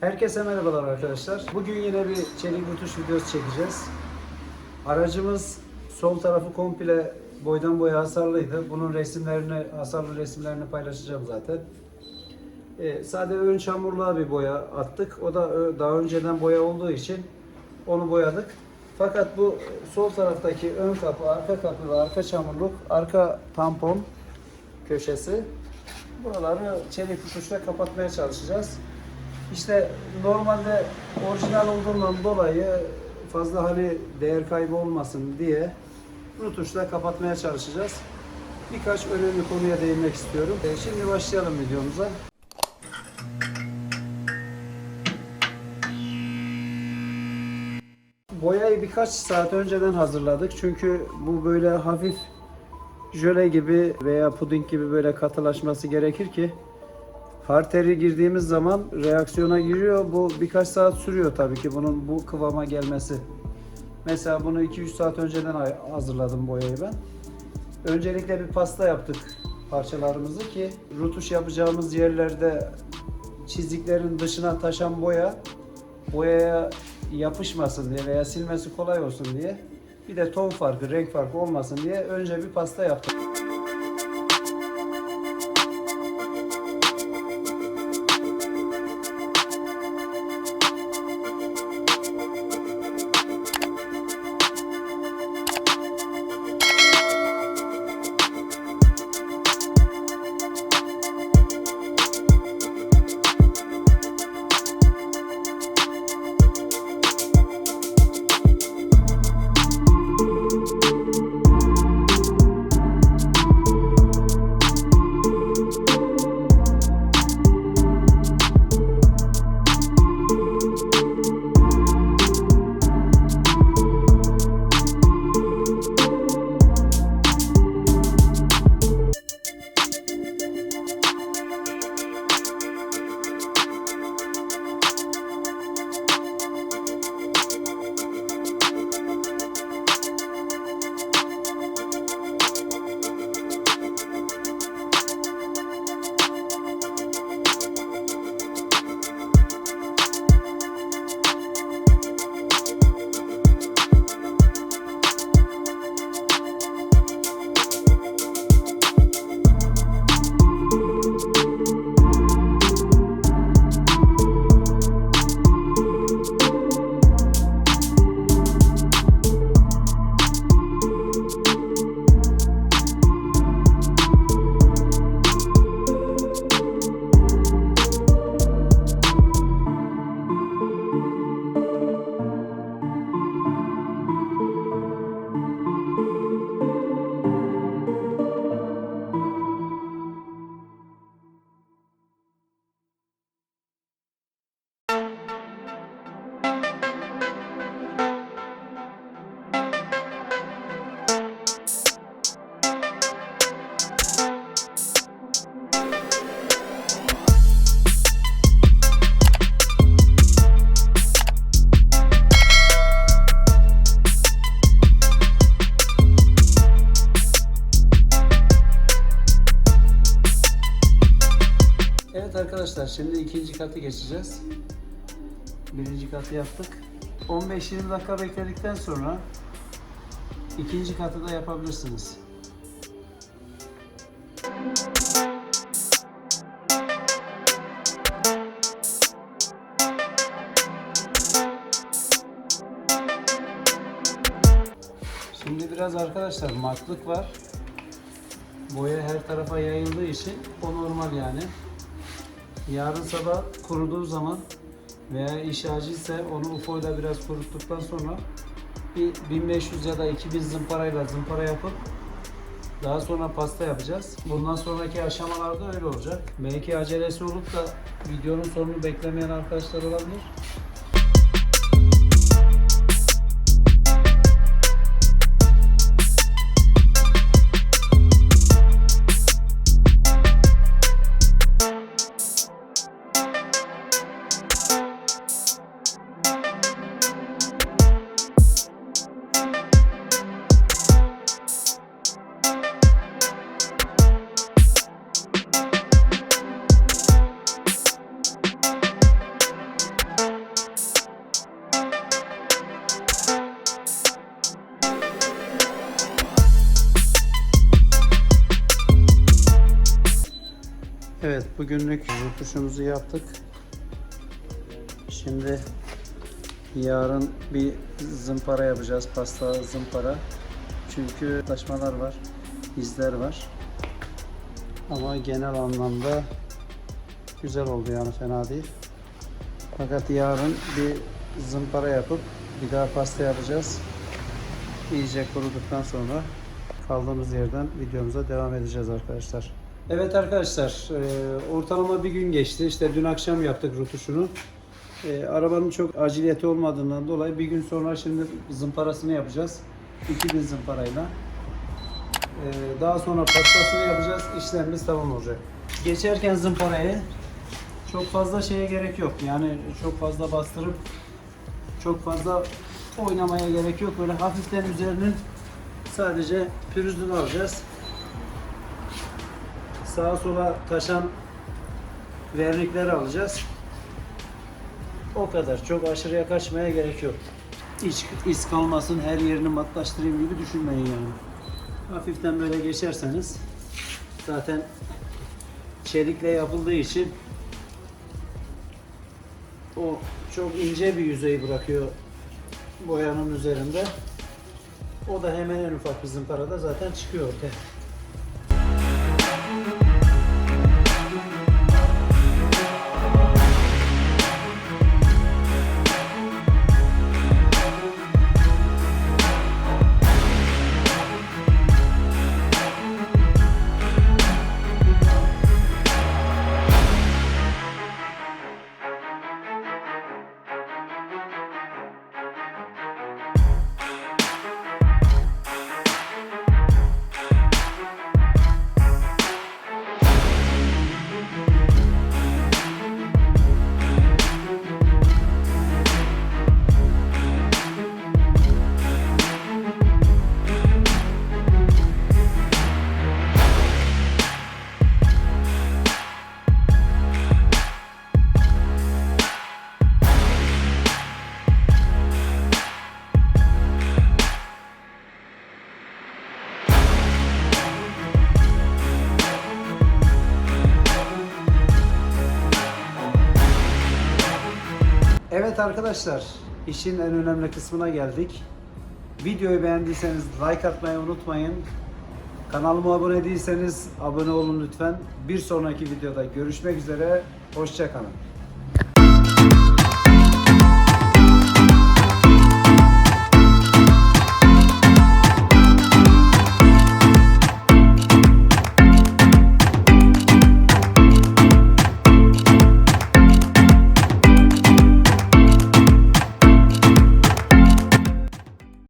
Herkese merhabalar arkadaşlar. Bugün yine bir çelik rutuş videosu çekeceğiz. Aracımız sol tarafı komple boydan boya hasarlıydı. Bunun resimlerini, hasarlı resimlerini paylaşacağım zaten. Ee, sadece ön çamurluğa bir boya attık. O da daha önceden boya olduğu için onu boyadık. Fakat bu sol taraftaki ön kapı, arka kapı ve arka çamurluk, arka tampon köşesi buraları çelik tutuşla kapatmaya çalışacağız. İşte normalde orijinal olduğundan dolayı fazla hani değer kaybı olmasın diye rutuşla kapatmaya çalışacağız. Birkaç önemli konuya değinmek istiyorum. Ee, Şimdi başlayalım videomuza. Boyayı birkaç saat önceden hazırladık. Çünkü bu böyle hafif jöle gibi veya puding gibi böyle katılaşması gerekir ki Harteri girdiğimiz zaman reaksiyona giriyor. Bu birkaç saat sürüyor tabii ki bunun bu kıvama gelmesi. Mesela bunu 2-3 saat önceden hazırladım boyayı ben. Öncelikle bir pasta yaptık parçalarımızı ki rutuş yapacağımız yerlerde çiziklerin dışına taşan boya boyaya yapışmasın diye veya silmesi kolay olsun diye bir de ton farkı, renk farkı olmasın diye önce bir pasta yaptık. Arkadaşlar şimdi ikinci katı geçeceğiz. Birinci katı yaptık. 15-20 dakika bekledikten sonra ikinci katı da yapabilirsiniz. Şimdi biraz arkadaşlar matlık var. Boya her tarafa yayıldığı için o normal yani. Yarın sabah kuruduğu zaman veya iş acilse onu UFO ile biraz kuruttuktan sonra bir 1500 ya da 2000 zımparayla zımpara yapıp daha sonra pasta yapacağız. Bundan sonraki aşamalarda öyle olacak. Belki acelesi olup da videonun sonunu beklemeyen arkadaşlar olabilir. Bugünlük rutuşumuzu yaptık. Şimdi yarın bir zımpara yapacağız, pasta zımpara. Çünkü taşmalar var, izler var. Ama genel anlamda güzel oldu yani fena değil. Fakat yarın bir zımpara yapıp bir daha pasta yapacağız. İyice kuruduktan sonra kaldığımız yerden videomuza devam edeceğiz arkadaşlar. Evet arkadaşlar, e, ortalama bir gün geçti. İşte dün akşam yaptık rutuşunu. E, arabanın çok aciliyeti olmadığından dolayı bir gün sonra şimdi zımparasını yapacağız. 2000 zımparayla. E, daha sonra pastasını yapacağız. İşlemimiz tamam olacak. Geçerken zımparayı çok fazla şeye gerek yok. Yani çok fazla bastırıp çok fazla oynamaya gerek yok. Böyle hafiften üzerinin sadece pürüzünü alacağız. Sağa sola taşan vernikleri alacağız. O kadar. Çok aşırıya kaçmaya gerek yok. İç, iz kalmasın, her yerini matlaştırayım gibi düşünmeyin yani. Hafiften böyle geçerseniz zaten çelikle yapıldığı için o çok ince bir yüzey bırakıyor boyanın üzerinde. O da hemen en ufak bir zımparada zaten çıkıyor ortaya. Evet arkadaşlar, işin en önemli kısmına geldik. Videoyu beğendiyseniz like atmayı unutmayın. Kanalıma abone değilseniz abone olun lütfen. Bir sonraki videoda görüşmek üzere. Hoşçakalın.